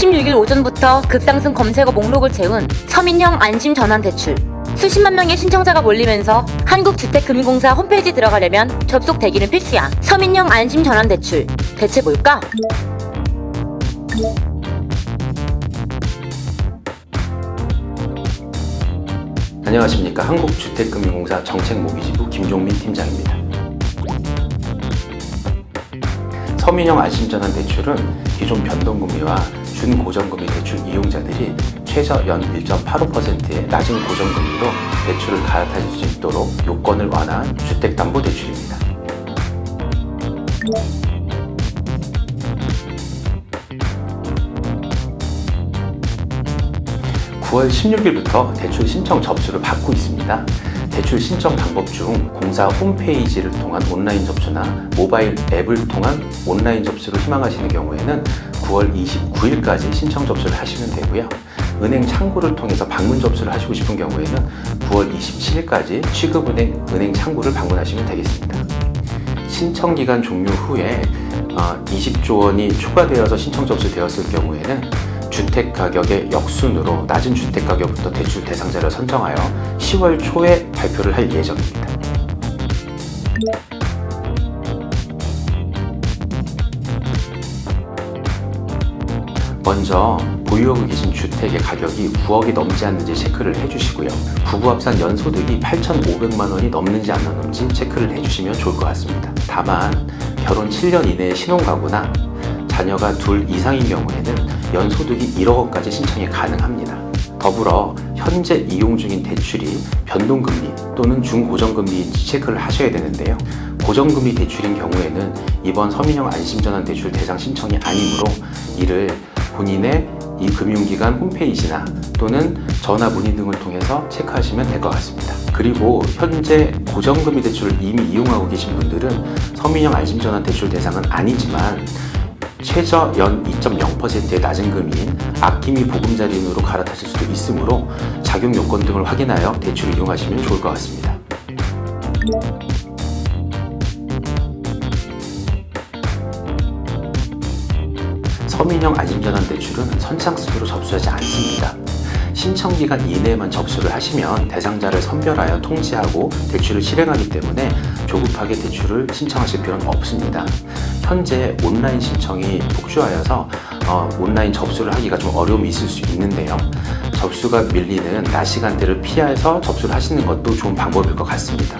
16일 오전부터 급상승 검색어 목록을 채운 서민형 안심 전환 대출. 수십만 명의 신청자가 몰리면서 한국주택금융공사 홈페이지 들어가려면 접속 대기는 필수야. 서민형 안심 전환 대출. 대체 뭘까? 안녕하십니까 한국주택금융공사 정책모기지부 김종민 팀장입니다. 서민형 안심전환 대출은 기존 변동금리와 준고정금리 대출 이용자들이 최저 연 1.85%의 낮은 고정금리로 대출을 갈아타실 수 있도록 요건을 완화한 주택담보대출입니다. (9월 16일부터) 대출 신청 접수를 받고 있습니다. 대출 신청 방법 중 공사 홈페이지를 통한 온라인 접수나 모바일 앱을 통한 온라인 접수를 희망하시는 경우에는 9월 29일까지 신청 접수를 하시면 되고요. 은행 창구를 통해서 방문 접수를 하시고 싶은 경우에는 9월 27일까지 취급은행 은행 창구를 방문하시면 되겠습니다. 신청 기간 종료 후에 어, 20조 원이 추가되어서 신청 접수되었을 경우에는 주택 가격의 역순으로 낮은 주택 가격부터 대출 대상자를 선정하여 10월 초에 발표를 할 예정입니다. 먼저 보유하고 계신 주택의 가격이 9억이 넘지 않는지 체크를 해주시고요. 부부 합산 연소득이 8,500만 원이 넘는지 안 넘는지 체크를 해주시면 좋을 것 같습니다. 다만 결혼 7년 이내의 신혼가구나 자녀가 둘 이상인 경우에는 연소득이 1억 원까지 신청이 가능합니다. 더불어 현재 이용 중인 대출이 변동금리 또는 중고정금리인지 체크를 하셔야 되는데요. 고정금리 대출인 경우에는 이번 서민형 안심전환 대출 대상 신청이 아니므로 이를 본인의 이 금융기관 홈페이지나 또는 전화 문의 등을 통해서 체크하시면 될 것 같습니다. 그리고 현재 고정금리 대출을 이미 이용하고 계신 분들은 서민형 안심전환 대출 대상은 아니지만 최저 연 2.0%의 낮은 금리인 아낌이 보금자리인으로 갈아타실 수도 있으므로 작용 요건 등을 확인하여 대출을 이용하시면 좋을 것 같습니다. 서민형 안심전환 대출은 선착순으로 접수하지 않습니다. 신청 기간 이내에만 접수를 하시면 대상자를 선별하여 통지하고 대출을 실행하기 때문에 조급하게 대출을 신청하실 필요는 없습니다. 현재 온라인 신청이 폭주하여서 어, 온라인 접수를 하기가 좀 어려움이 있을 수 있는데요. 접수가 밀리는 낮 시간대를 피해서 접수를 하시는 것도 좋은 방법일 것 같습니다.